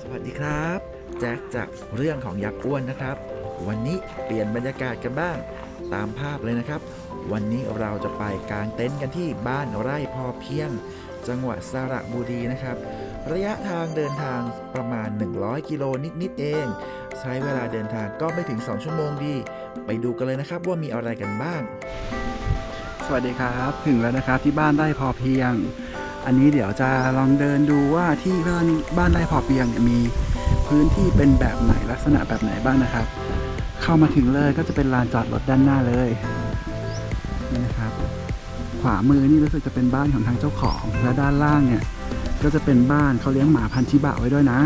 สวัสดีครับ แจ็คจากเรื่องของยักษ์อ้วนนะครับ วันนี้เปลี่ยนบรรยากาศกันบ้าง ตามภาพเลยนะครับ วันนี้เราจะไปกางเต็นท์กันที่บ้านไร่พอเพียง จังหวัดสระบุรีนะครับ ระยะทางเดินทางประมาณ 100 กิโลนิดๆเอง ใช้เวลาเดินทางก็ไม่ถึง 2 ชั่วโมงดี ไปดูกันเลยนะครับว่ามีอะไรกันบ้าง สวัสดีครับ ถึงแล้วนะครับที่บ้านไร่พอเพียง อันนี้เดี๋ยวจะลองเดินดูว่าที่บ้านบ้านไร่พอเพียงเนี่ยมีพื้นที่เป็นแบบไหนลักษณะแบบไหนบ้างนะครับ เข้ามาถึงเลยก็จะเป็นลานจอดรถด้านหน้าเลยนี่นะครับ ขวามือนี่รู้สึกจะเป็นบ้านของทางเจ้าของ และด้านล่างเนี่ยก็จะเป็นบ้านเขาเลี้ยงหมาพันธุ์ชิบะไว้ด้วยนะ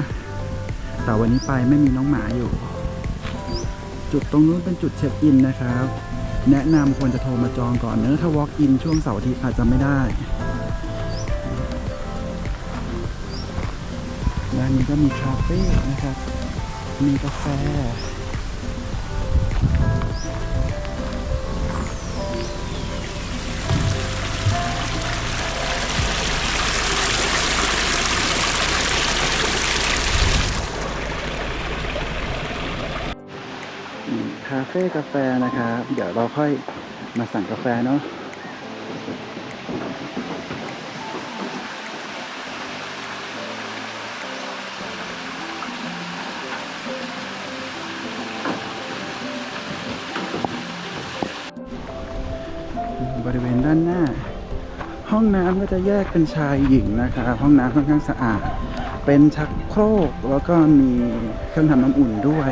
แต่วันนี้ไปไม่มีน้องหมาอยู่ จุดตรงนู้นเป็นจุดเช็คอินนะครับ แนะนำควรจะโทรมาจองก่อนเนอะถ้า walk in ช่วงเสาร์อาทิตย์อาจจะไม่ได้ นนี้ก็มีคาเฟ่นะครับ มีกาแฟ คาเฟ่กาแฟนะครับ เดี๋ยวเราค่อยมาสั่งกาแฟเนาะ บริเวณด้านหน้า ห้องน้ำก็จะแยกเป็นชายหญิงนะครับห้องน้ำค่อนข้างสะอาด เป็นชักโครกแล้วก็มีเครื่องทำน้ำอุ่นด้วย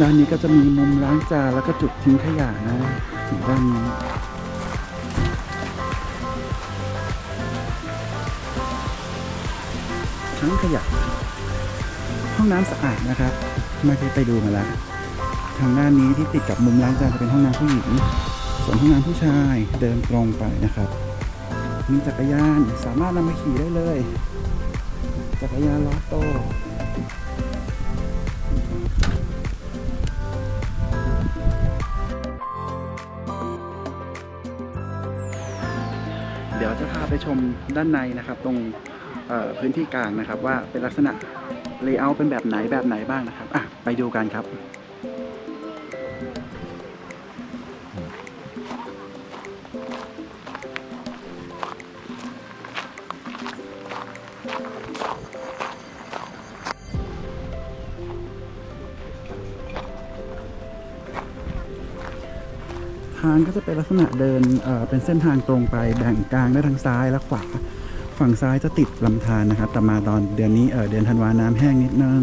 ด้านนี้ก็จะมีมุมล้างจานแล้วก็จุดทิ้งขยะนะด้านนี้ทั้งขยะ ห้องน้ำสะอาดนะครับเมื่อกี้ไปดูมาแล้วทางด้านนี้ที่ติดกับมุมล้างจานจะเป็นห้องน้ำผู้หญิง ส่วนห้องน้ำผู้ชายเดินตรงไปนะครับ มีจักรยานสามารถนำมาขี่ได้เลย จักรยานล้อโตเดี๋ยวจะพาไปชมด้านในนะครับ ตรงพื้นที่กลางนะครับ ว่าเป็นลักษณะเลเยอร์เป็นแบบไหนแบบไหนบ้างนะครับอะไปดูกันครับางก็จะเป็นลักษณะเดินเเป็นเส้นทางตรงไปแบ่งกลางได้ทางซ้ายและขวา ฝั่งซ้ายจะติดลำธารนะครับ แต่มาตอนเดือนนี้เเดือนธันวาน้ำแห้งนิดนึง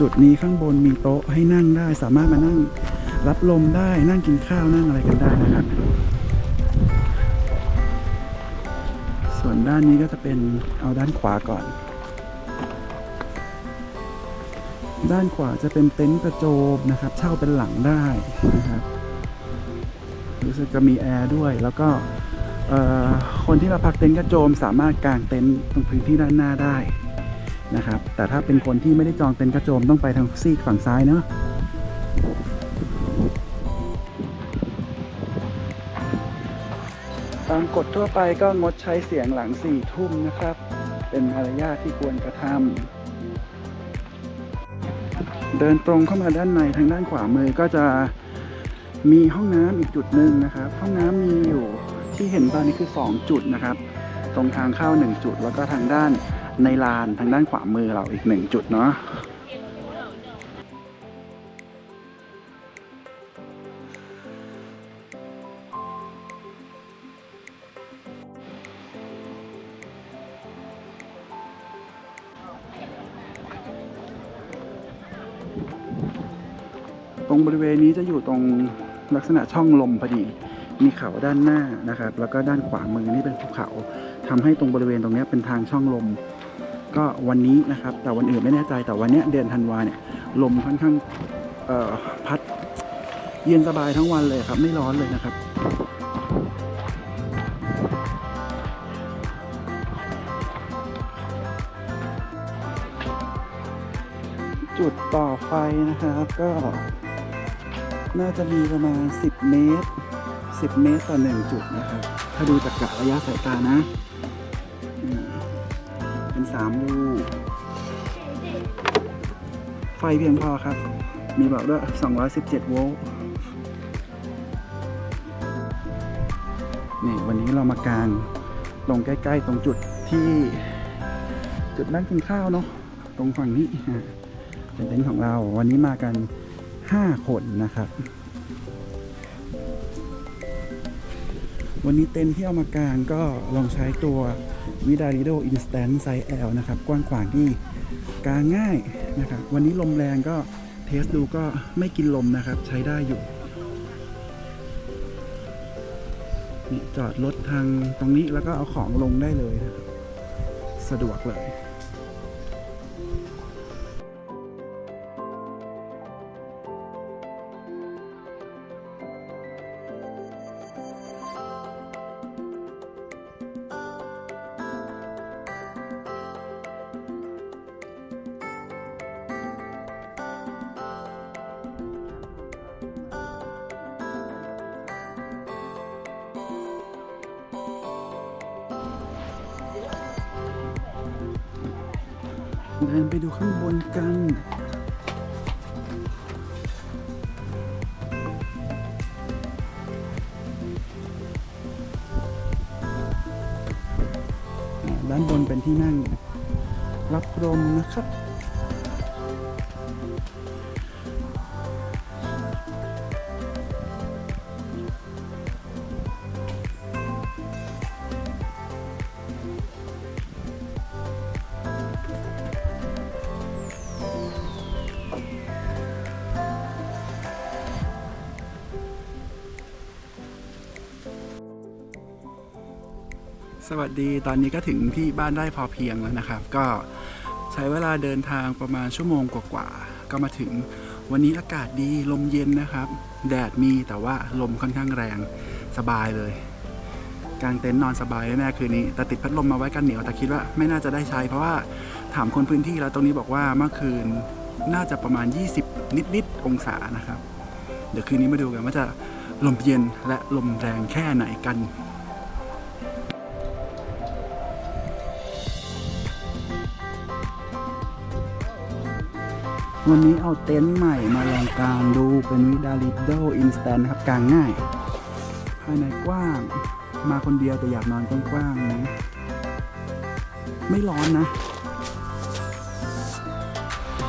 จุดนี้ข้างบนมีโต๊ะให้นั่งได้ สามารถมานั่งรับลมได้นั่งกินข้าวนั่งอะไรกันได้นะครับส่วนด้านนี้ก็จะเป็นเอาด้านขวาก่อน ด้านขวาจะเป็นเต็นท์กระโจมนะครับเช่าเป็นหลังได้นะครับรู้สึกจะมีแอร์ด้วย แล้วก็คนที่มาพักเต็นท์กระโจมสามารถกางเต็นท์ตรงพื้นที่ด้านหน้าได้นะครับ แต่ถ้าเป็นคนที่ไม่ได้จองเต็นท์กระโจมต้องไปทางซีกฝั่งซ้ายเนาะตามกฎทั่วไปก็งดใช้เสียงหลังสี่ทุ่มนะครับ เป็นมารยาทที่ควรกระทำ เดินตรงเข้ามาด้านในทางด้านขวามือก็จะมีห้องน้ำอีกจุดหนึ่งนะครับ ห้องน้ำมีอยู่ที่เห็นตอนนี้คือ 2 จุดนะครับ ตรงทางเข้า 1 จุด แล้วก็ทางด้านในลานทางด้านขวามือเราอีก 1 จุดเนาะ ตรงบริเวณนี้จะอยู่ตรงลักษณะช่องลมพอดี มีเขาด้านหน้านะครับ แล้วก็ด้านขวามือนี่เป็นภูเขาทำให้ตรงบริเวณตรงนี้เป็นทางช่องลม ก็วันนี้นะครับ แต่วันอื่นไม่แน่ใจแต่วันเนี้ยเดือนธันวาเนี่ยลมค่อนข้างพัดเย็นสบายทั้งวันเลยครับ ไม่ร้อนเลยนะครับจุดต่อไฟนะครับก็ น่าจะมีประมาณ 10 เมตร 10 เมตรต่อ1จุดนะครับถ้าดูจากกะระยะสายตานะอืมสามลูกไฟเพียงพอครับ มีบอกด้วย 217 โวลต์นี่วันนี้เรามากางลงใกล้ ๆ ตรงจุดที่จุดนั่งกินข้าวเนาะตรงฝั่งนี้เป็นเต็นท์ของเราวันนี้มากัน 5 คนนะครับ วันนี้เต็นท์ที่เอามากางก็ลองใช้ตัว v i d a r i d o Instant Size L นะครับ กว้างขวางที่กางง่ายนะครับ วันนี้ลมแรงก็เทสดูก็ไม่กินลมนะครับ ใช้ได้อยู่นี่จอดรถทางตรงนี้แล้วก็เอาของลงได้เลยนะครับ สะดวกเลย เดินไปดูข้างบนกันด้านบนเป็นที่นั่งรับลมนะครับ สวัสดีตอนนี้ก็ถึงที่บ้านได้พอเพียงแล้วนะครับ ก็ใช้เวลาเดินทางประมาณชั่วโมงกว่าๆก็มาถึงวันนี้อากาศดีลมเย็นนะครับ แดดมีแต่ว่าลมค่อนข้างแรงสบายเลยกางเต็นท์นอนสบายแน่ๆคืนนี้แต่ติดพัดลมมาไว้กันเหนียวแต่คิดว่าไม่น่าจะได้ใช้ เพราะว่าถามคนพื้นที่แล้วตรงนี้บอกว่าเมื่อคืนน่าจะประมาณ 20 นิดๆองศานะครับ เดี๋ยวคืนนี้มาดูกันว่าจะลมเย็นและลมแรงแค่ไหนกัน วันนี้เอาเต็นท์ใหม่มาลองกางดูเป็นวิดาลิโดอินสแตนครับกางง่าย ภายในกว้างมาคนเดียวแต่อยากนอนกว้างๆนะ ไม่ร้อนนะ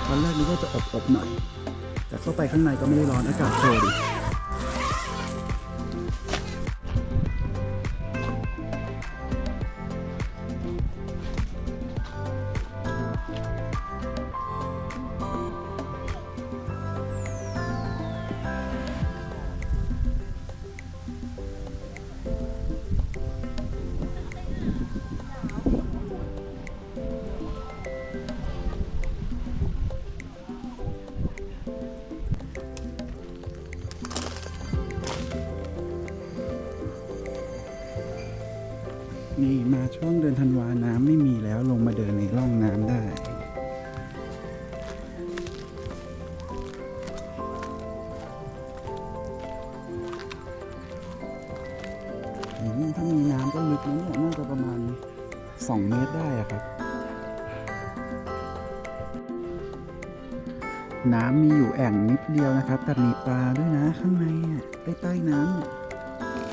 ตอนแรกนึกว่าจะอบๆหน่อย แต่เข้าไปข้างในก็ไม่ได้ร้อนอากาศโชดี มาช่วงเดือนธันวาน้ำไม่มีแล้วลงมาเดินในร่องน้ำได้ถ้ามีน้ำก็ลึกนะเนี่ยน่าจะประมาณ 2 เมตรได้อะครับ น้ำมีอยู่แอ่งนิดเดียวนะครับ แต่มีปลาด้วยนะข้างในอะใต้ใต้น้ำเนี่ย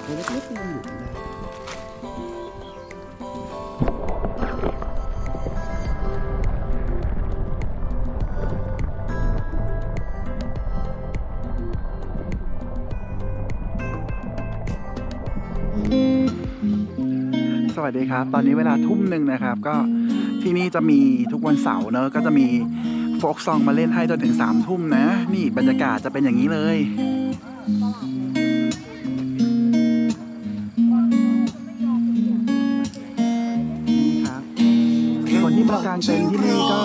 ตัวเล็กๆยังอยู่ได้ วัสดีครับ ตอนนี้เวลาทุ่มหนึ่งนะครับ ก็ที่นี่จะมีทุกวันเสาร์เนอะก็จะมีโฟกซองมาเล่นให้จนถึงสามทุ่มนะ นี่บรรยากาศจะเป็นอย่างนี้เลยครับคนที่มากางเต็นท์ที่นี่ก็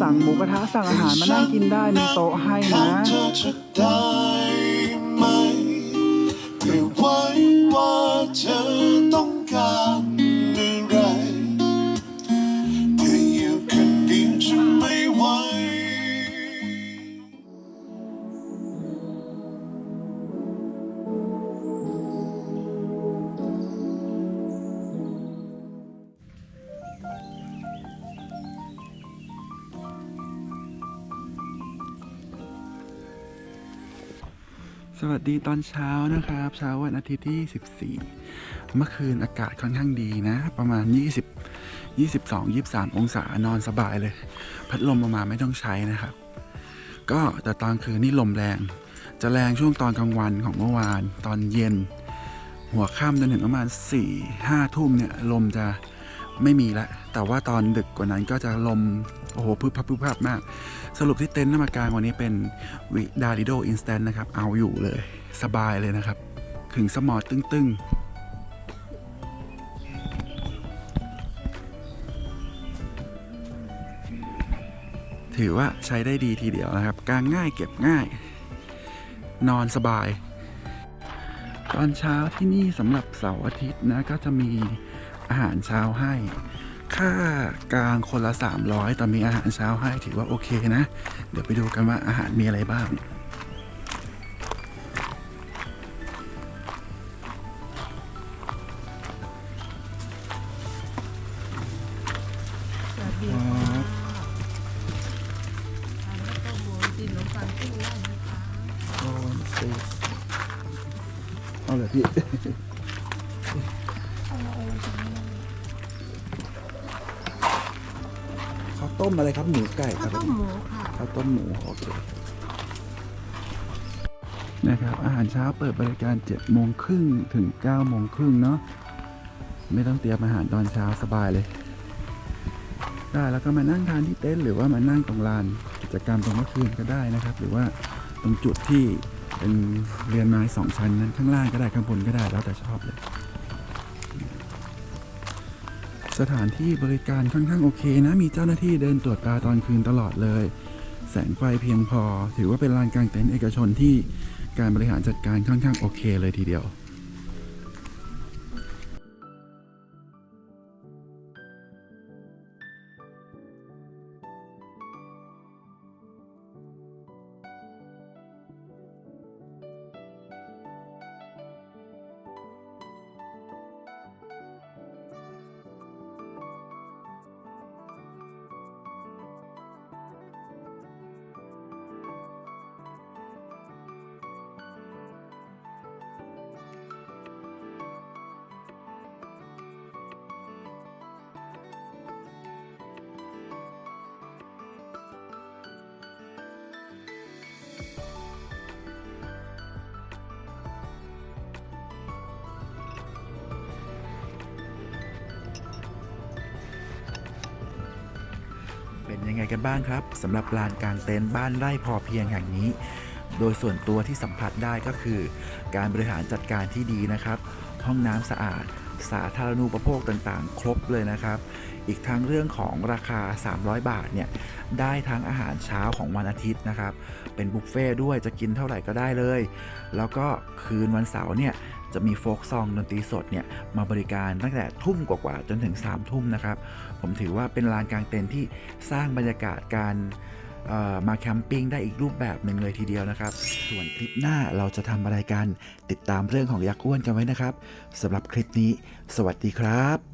สั่งหมูกระทะสั่งอาหารมานั่งกินได้มีโต๊ะให้นะ วัสดีตอนเช้านะครับ เช้าวันอาทิตย์ที่ 14 เมื่อคืนอากาศค่อนข้างดีนะ ประมาณ 20 22 23 องศานอนสบายเลย พัดลมประมาณไม่ต้องใช้นะครับ ก็แต่ตอนคืนนี่ลมแรง จะแรงช่วงตอนกลางวันของเมื่อวาน ตอนเย็น หัวค่ำจนถึงประมาณ 4 5 ทุ่มเนี่ย ลมจะไม่มีละ แต่ว่าตอนดึกกว่านั้นก็จะลม โอ้โหพึบพับพึบพับมาก สรุปที่เต็นท์นามากลางวันนี้เป็นวิดาริโดอินสแตนนะครับ เอาอยู่เลย สบายเลยนะครับ ถึงสมอตึงๆถือว่าใช้ได้ดีทีเดียวนะครับ กางง่ายเก็บง่าย นอนสบาย ตอนเช้าที่นี่สำหรับเสาร์อาทิตย์นะ ก็จะมีอาหารเช้าให้ ค่ากลางคนละ 300แต่มีอาหารเช้าให้ถือว่าโอเคนะ เดี๋ยวไปดูกันว่าอาหารมีอะไรบ้าง มอะไรครับหมูไก่คข้ารัวบต้มหมูค่ะข้าวต้มหมูโอเคนะครับอาหารเช้าเปิดบริการ7โมงครึ่งถึง9โมงครึ่งเนาะไม่ต้องเตรียมอาหารตอนเช้าสบายเลย ได้แล้วก็มานั่งทานที่เต็นท์หรือว่ามานั่งตรงลานกิจกรรมตรงเมื่อคืนก็ได้นะครับ หรือว่าตรงจุดที่เป็นเรือนไม้สองชั้นนั้นข้างล่างก็ได้ข้างบนก็ได้แล้วแต่ชอบเลย สถานที่บริการค่อนข้างโอเคนะ มีเจ้าหน้าที่เดินตรวจตาตอนคืนตลอดเลย แสงไฟเพียงพอ ถือว่าเป็นลานกลางเต็นท์เอกชนที่การบริหารจัดการค่อนข้างโอเคเลยทีเดียว ยังไงกันบ้างครับสำหรับลานกลางเต็นท์บ้านไร่พอเพียงแห่งนี้ โดยส่วนตัวที่สัมผัสได้ก็คือ การบริหารจัดการที่ดีนะครับ ห้องน้ำสะอาด สาธารณูปโภคต่างๆ ครบเลยนะครับ อีกทั้งเรื่องของราคา 300 บาทเนี่ยได้ทั้งอาหารเช้าของวันอาทิตย์นะครับ เป็นบุฟเฟ่ต์ด้วยจะกินเท่าไหร่ก็ได้เลย แล้วก็คืนวันเสาร์เนี่ยจะมีโฟกซองดนตรีสดเนี่ยมาบริการตั้งแต่ทุ่มกว่าๆจนถึง3ามทุ่มนะครับ ผมถือว่าเป็นลานกลางเต็นท์ที่สร้างบรรยากาศการ มาแคมปิ้งได้อีกรูปแบบหนึ่งเลยทีเดียวนะครับ ส่วนคลิปหน้าเราจะทำอะไรกัน ติดตามเรื่องของยักษ์อ้วนกันไว้นะครับสำหรับคลิปนี้ สวัสดีครับ